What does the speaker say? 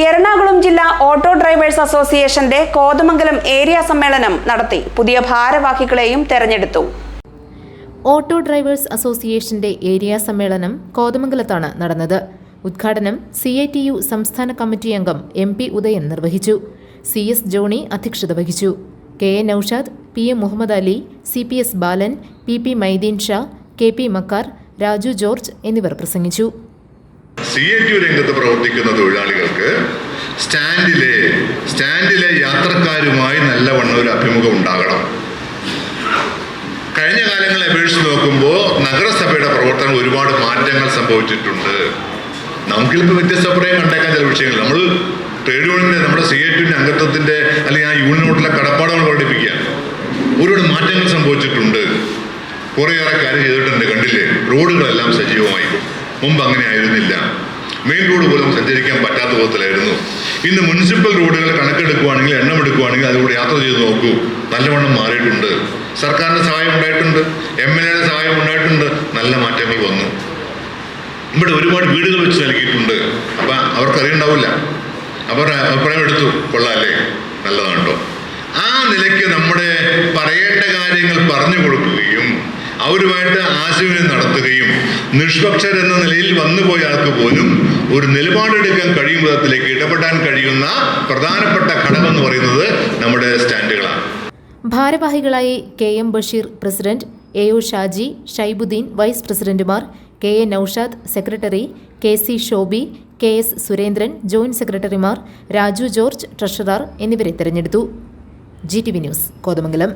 എറണാകുളം ജില്ലാ auto drivers അസോസിയേഷന്റെ Kothamangalam area സമ്മേളനം നടത്തി. പുതിയ ഭാരവാഹികളെയും തെരഞ്ഞെടുത്തു. ഓട്ടോ ഡ്രൈവേഴ്സ് അസോസിയേഷന്റെ ഏരിയ സമ്മേളനം കോതമംഗലത്താണ് നടന്നത്. ഉദ്ഘാടനം സി ഐ ടി യു സംസ്ഥാന കമ്മിറ്റി അംഗം എം പി ഉദയൻ നിർവഹിച്ചു. സി എസ് ജോണി അധ്യക്ഷത വഹിച്ചു. K A Noushad P M Muhammad Ali C P S Balan P P Maideen Shah K P Makkar Raju George എന്നിവർ പ്രസംഗിച്ചു. സി എ ടി രംഗത്ത് പ്രവർത്തിക്കുന്ന തൊഴിലാളികൾക്ക് സ്റ്റാൻഡിലെ സ്റ്റാൻഡിലെ യാത്രക്കാരുമായി നല്ലവണ്ണം ഒരു അഭിമുഖം ഉണ്ടാകണം. കഴിഞ്ഞ കാലങ്ങളെ അപേക്ഷിച്ച് നോക്കുമ്പോൾ നഗരസഭയുടെ പ്രവർത്തനം ഒരുപാട് മാറ്റങ്ങൾ സംഭവിച്ചിട്ടുണ്ട്. നമുക്കിപ്പോൾ വ്യത്യസ്ത അഭിപ്രായം കണ്ടേക്കാൻ ചില വിഷയങ്ങൾ. നമ്മൾ ട്രേഡ് യൂണിയന്റെ നമ്മുടെ സി എ ടിന്റെ അംഗത്വത്തിന്റെ അല്ലെങ്കിൽ ആ യൂണിയനോട്ടുള്ള കടപ്പാടുകൾ പ്രകടിപ്പിക്കുക ഒരുപാട് മാറ്റങ്ങൾ സംഭവിച്ചിട്ടുണ്ട്. കുറേയേറെ കാര്യം ചെയ്തിട്ടുണ്ട് കണ്ടില്ലേ? റോഡുകളെല്ലാം സജീവമായി. മുമ്പ് അങ്ങനെ ആയിരുന്നില്ല. മെയിൻ റോഡ് പോലും സഞ്ചരിക്കാൻ പറ്റാത്ത വിധത്തിലായിരുന്നു ഇന്ന് മുനിസിപ്പൽ റോഡുകൾ കണക്കെടുക്കുവാണെങ്കിൽ എണ്ണം എടുക്കുവാണെങ്കിൽ അതിലൂടെ യാത്ര ചെയ്ത് നോക്കൂ. നല്ലവണ്ണം മാറിയിട്ടുണ്ട്. സർക്കാരിന്റെ സഹായം ഉണ്ടായിട്ടുണ്ട്. എം എൽ എയുടെ സഹായം ഉണ്ടായിട്ടുണ്ട്. നല്ല മാറ്റങ്ങൾ വന്നു. ഇവിടെ ഒരുപാട് വീടുകൾ വെച്ച് നൽകിയിട്ടുണ്ട്. അപ്പം അവർക്ക് അറിയണ്ടാവില്ല. അവർ അഭിപ്രായം എടുത്തു. കൊള്ളാല്ലേ നല്ലതാണ് കേട്ടോ ആ നിലയ്ക്ക് നമ്മുടെ അവരുമായിട്ട് ആശയവിനിമയം നടത്തുകയും നിഷ്പക്ഷർ എന്ന നിലയിൽ വന്നുപോയ ആൾക്ക് പോലും ഒരു നിലപാടെടുക്കാൻ കഴിയും വിധത്തിലേക്ക് ഇടപെടാൻ കഴിയുന്ന പ്രധാനപ്പെട്ട ഘടകം എന്ന് പറയുന്നത് നമ്മുടെ സ്റ്റാൻഡുകളാണ്. ഭാരവാഹികളായി K M Basheer president A O Shaji Shaibuddin vice പ്രസിഡന്റുമാർ K A Naushad secretary K C Shobi K S Surendran joint സെക്രട്ടറിമാർ രാജു ജോർജ് ട്രഷറർ എന്നിവരെ തെരഞ്ഞെടുത്തു. G T V news Kothamangalam.